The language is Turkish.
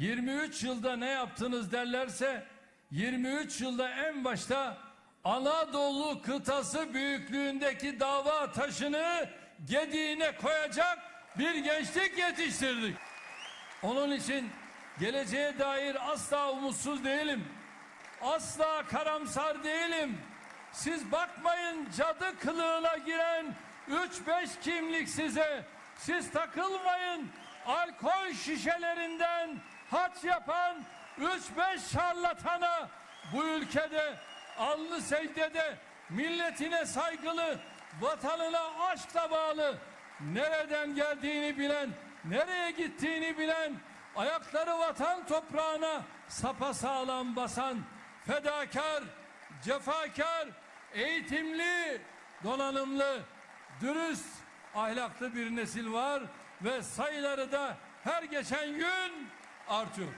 23 yılda ne yaptınız derlerse 23 yılda en başta Anadolu kıtası büyüklüğündeki dava taşını gediğine koyacak bir gençlik yetiştirdik. Onun için geleceğe dair asla umutsuz değilim. Asla karamsar değilim. Siz bakmayın cadı kılığına giren 3-5 kimlik size. Siz takılmayın alkol şişelerinden haç yapan 3-5 şarlatana bu ülkede alnı secdede milletine saygılı vatanına aşkla bağlı nereden geldiğini bilen nereye gittiğini bilen ayakları vatan toprağına sapasağlam basan fedakar cefakar eğitimli donanımlı dürüst ahlaklı bir nesil var ve sayıları da her geçen gün artıyor.